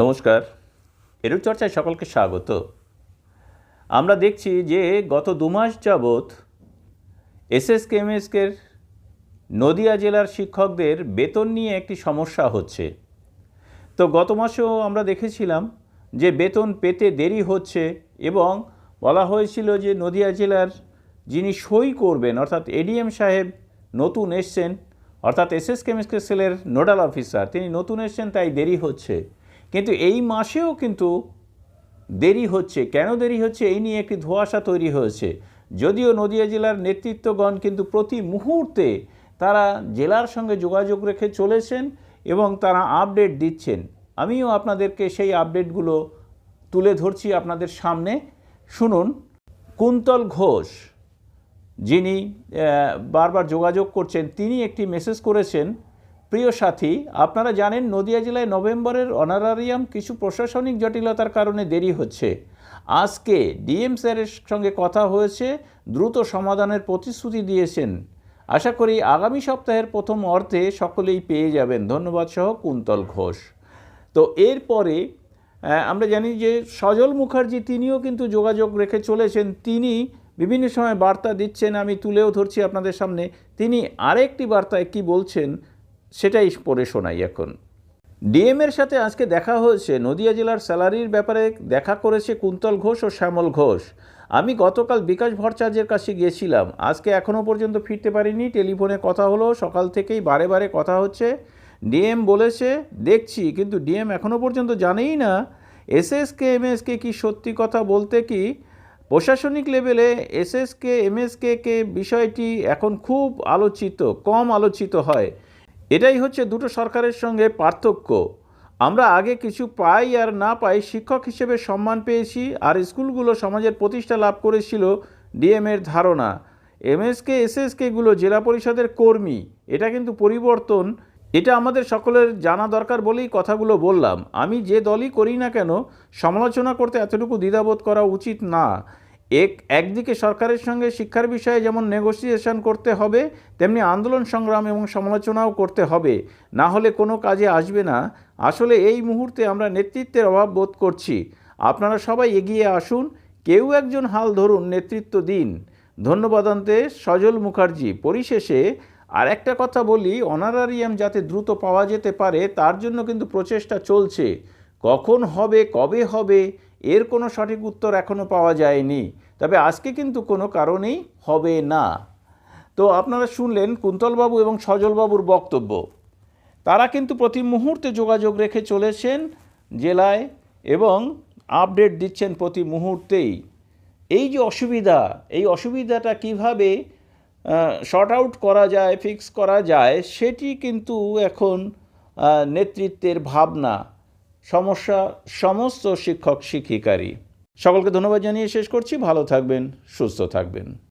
নমস্কার। এরূপ চর্চায় সকলকে স্বাগত। আমরা দেখছি যে গত দু মাস যাবৎ এসএসকেএমএসকের নদিয়া জেলার শিক্ষকদের বেতন নিয়ে একটি সমস্যা হচ্ছে। তো গত মাসেও আমরা দেখেছিলাম যে বেতন পেতে দেরি হচ্ছে এবং বলা হয়েছিল যে নদিয়া জেলার যিনি সই করবেন, অর্থাৎ এডিএম সাহেব নতুন এসছেন, অর্থাৎ এসএস কেমিস্ট্রি সেলের নোডাল অফিসার, তিনি নতুন এসছেন, তাই দেরি হচ্ছে। কিন্তু এই মাসেও কিন্তু দেরি হচ্ছে। কেন দেরি হচ্ছে? এই নিয়ে একটি ধোঁয়াশা তৈরি হয়েছে। যদিও নদিয়া জেলার নেতৃত্বগণ কিন্তু প্রতি মুহূর্তে তারা জেলার সঙ্গে যোগাযোগ রেখে চলেছেন এবং তারা আপডেট দিচ্ছেন। আমিও আপনাদেরকে সেই আপডেটগুলো তুলে ধরছি আপনাদের সামনে। শুনুন, কুন্তল ঘোষ যিনি বারবার যোগাযোগ করছেন, তিনি একটি মেসেজ করেছেন প্রিয় সাথী, আপনারা জানেন নদিয়া জেলায় নভেম্বরের অনারারিয়াম কিছু প্রশাসনিক জটিলতার কারণে দেরি হচ্ছে। আজকে ডিএম স্যারের সঙ্গে কথা হয়েছে, দ্রুত সমাধানের প্রতিশ্রুতি দিয়েছেন। আশা করি আগামী সপ্তাহের প্রথম অর্থে সকলেই পেয়ে যাবেন। ধন্যবাদ সহ কুন্তল ঘোষ। তো এরপরে আমরা জানি যে সজল মুখার্জি, তিনিও কিন্তু যোগাযোগ রেখে চলেছেন। তিনি বিভিন্ন সময় বার্তা দিচ্ছেন, আমি তুলেও ধরছি আপনাদের সামনে। তিনি আরেকটি বার্তায় কি বলছেন সেটাই পড়ে শোনাই এখন। ডিএমের সাথে আজকে দেখা হয়েছে। নদিয়া জেলার স্যালারির ব্যাপারে দেখা করেছে কুন্তল ঘোষ ও শ্যামল ঘোষ। আমি গতকাল বিকাশ ভট্টাচার্যের কাছে গিয়েছিলাম। আজকে এখনও পর্যন্ত ফিরতে পারিনি। টেলিফোনে কথা হলো, সকাল থেকেই বারে বারে কথা হচ্ছে। ডিএম বলেছে, দেখছি, কিন্তু ডিএম এখনও পর্যন্ত জানেই না, এসএসকে, এমএসকে কি সত্যি কথা বলতে কি? প্রশাসনিক লেভেলে এসএসকে, এমএসকে কে বিষয়টি এখন খুব আলোচিত, কম আলোচিত হয়। এটাই হচ্ছে দুটো সরকারের সঙ্গে পার্থক্য। আমরা আগে কিছু পাই আর না পাই শিক্ষক হিসেবে সম্মান পেয়েছি আর স্কুলগুলো সমাজের প্রতিষ্ঠা লাভ করেছিল ডিএমের ধারণা। এমএসকে এসএসকেগুলো জেলা পরিষদের কর্মী, এটা কিন্তু পরিবর্তন। এটা আমাদের সকলের জানা দরকার বলেই কথাগুলো বললাম। আমি যে দলই করি না কেন, সমালোচনা করতে এতটুকু দ্বিধাবোধ করা উচিত না। এক, একদিকে সরকারের সঙ্গে শিক্ষার বিষয়ে যেমন নেগোসিয়েশন করতে হবে, তেমনি আন্দোলন সংগ্রাম এবং সমালোচনাও করতে হবে। না হলে কোনো কাজে আসবে না। আসলে এই মুহূর্তে আমরা নেতৃত্বের অভাব বোধ করছি। আপনারা সবাই এগিয়ে আসুন। কেউ একজন হাল ধরুন, নেতৃত্ব দিন। ধন্যবাদান্তে, সজল মুখার্জি। পরিশেষে আর একটা কথা বলি, অনারারিয়াম যাতে দ্রুত পাওয়া যেতে পারে, তার জন্য কিন্তু প্রচেষ্টা চলছে। কখন হবে, কবে হবে এর কোনো সঠিক উত্তর এখনও পাওয়া যায়নি। তবে আজকে কিন্তু কোনো কারণেই হবে না। তো আপনারা শুনলেন কুন্তলবাবু এবং সজলবাবুর বক্তব্য। তারা কিন্তু প্রতি মুহূর্তে যোগাযোগ রেখে চলেছেন জেলায় এবং আপডেট দিচ্ছেন প্রতি মুহূর্তেই। এই যে অসুবিধা, এই অসুবিধাটা কীভাবে শর্ট আউট করা যায় ফিক্স করা যায়, সেটি কিন্তু এখন নেতৃত্বের ভাবনা। সমস্যা সমস্ত শিক্ষক শিক্ষিকারই সকলকে ধন্যবাদ জানিয়ে শেষ করছি। ভালো থাকবেন সুস্থ থাকবেন।